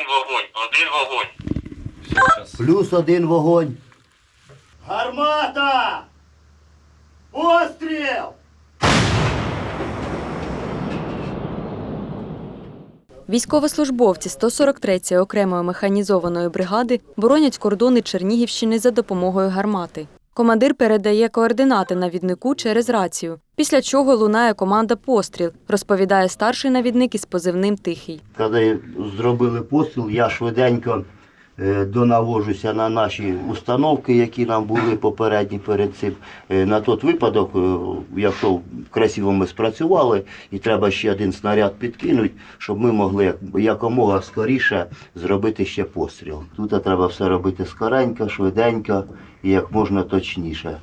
один вогонь, один вогонь. Плюс один вогонь. Гармата! Постріл! Військовослужбовці 143-ї окремої механізованої бригади боронять кордони Чернігівщини за допомогою гармати. Командир передає координати навіднику через рацію, після чого лунає команда постріл, розповідає старший навідник із позивним Тихий. Коли зробили постріл, я швиденько донавожуся на наші установки, які нам були попередні перед цим. Е, На той випадок, е, якщо красиво ми спрацювали, і треба ще один снаряд підкинути, щоб ми могли якомога скоріше зробити ще постріл. Тут треба все робити скоренько, швиденько і як можна точніше.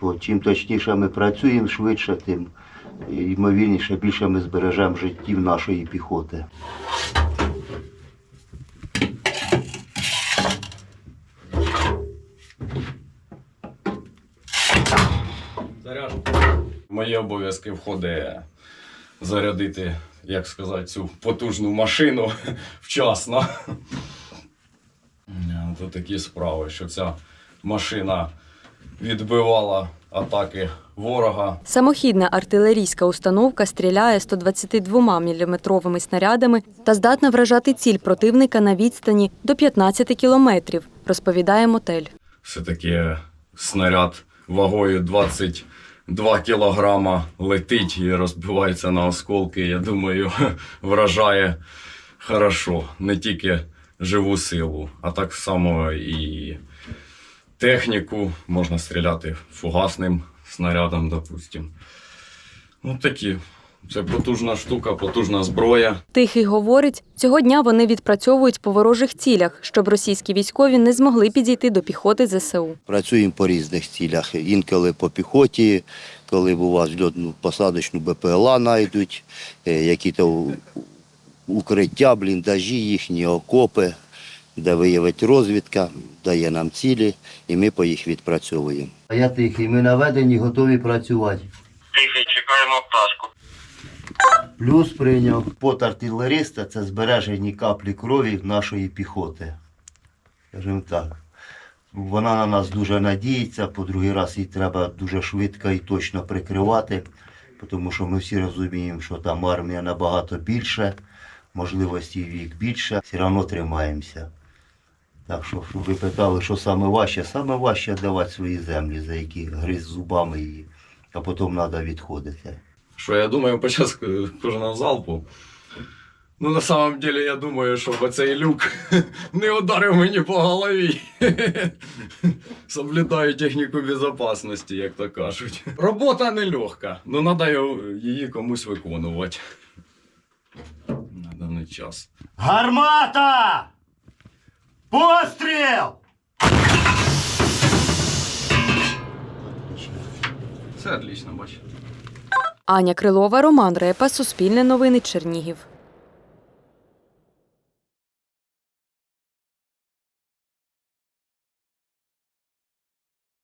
Бо чим точніше ми працюємо, швидше, тим ймовірніше більше ми збережемо життів нашої піхоти. Заряд. Мої обов'язки входить зарядити, як сказати, цю потужну машину вчасно. Це такі справи, що ця машина відбивала атаки ворога. Самохідна артилерійська установка стріляє 122-мм снарядами та здатна вражати ціль противника на відстані до 15 кілометрів, розповідає мотель. Все-таки снаряд вагою 22 кілограма летить і розбивається на осколки. Я думаю, вражає хорошо. Не тільки живу силу, а так само і техніку. Можна стріляти фугасним снарядом, допустим. Ну такі. Це потужна штука, потужна зброя. Тихий говорить, цього дня вони відпрацьовують по ворожих цілях, щоб російські військові не змогли підійти до піхоти ЗСУ. Працюємо по різних цілях. Інколи по піхоті, коли бува зльотну посадочну БПЛА знайдуть, які-то укриття, бліндажі, їхні окопи, де виявить розвідка, дає нам цілі, і ми по їх відпрацьовуємо. А я тихий, ми наведені, готові працювати. Плюс прийняв пот артилериста це збережені каплі крові нашої піхоти. Скажімо так. Вона на нас дуже надіється, по другий раз її треба дуже швидко і точно прикривати, тому що ми всі розуміємо, що там армія набагато більше, можливості вік більше, все одно тримаємося. Так що, щоб ви питали, що саме важче, саме важче давати свої землі, за які гриз зубами її, а потім треба відходити. Що я думаю е, кожного залпу. Ну, на самом деле, я думаю, щоб цей люк не ударив мені по голові. Соблюдаю техніку безпечності, як то кажуть. Робота нелегка, але треба її комусь виконувати. На даний час. Гармата! Постріл! Все отлично, бач. Аня Крилова, Роман Репа, Суспільне новини, Чернігів.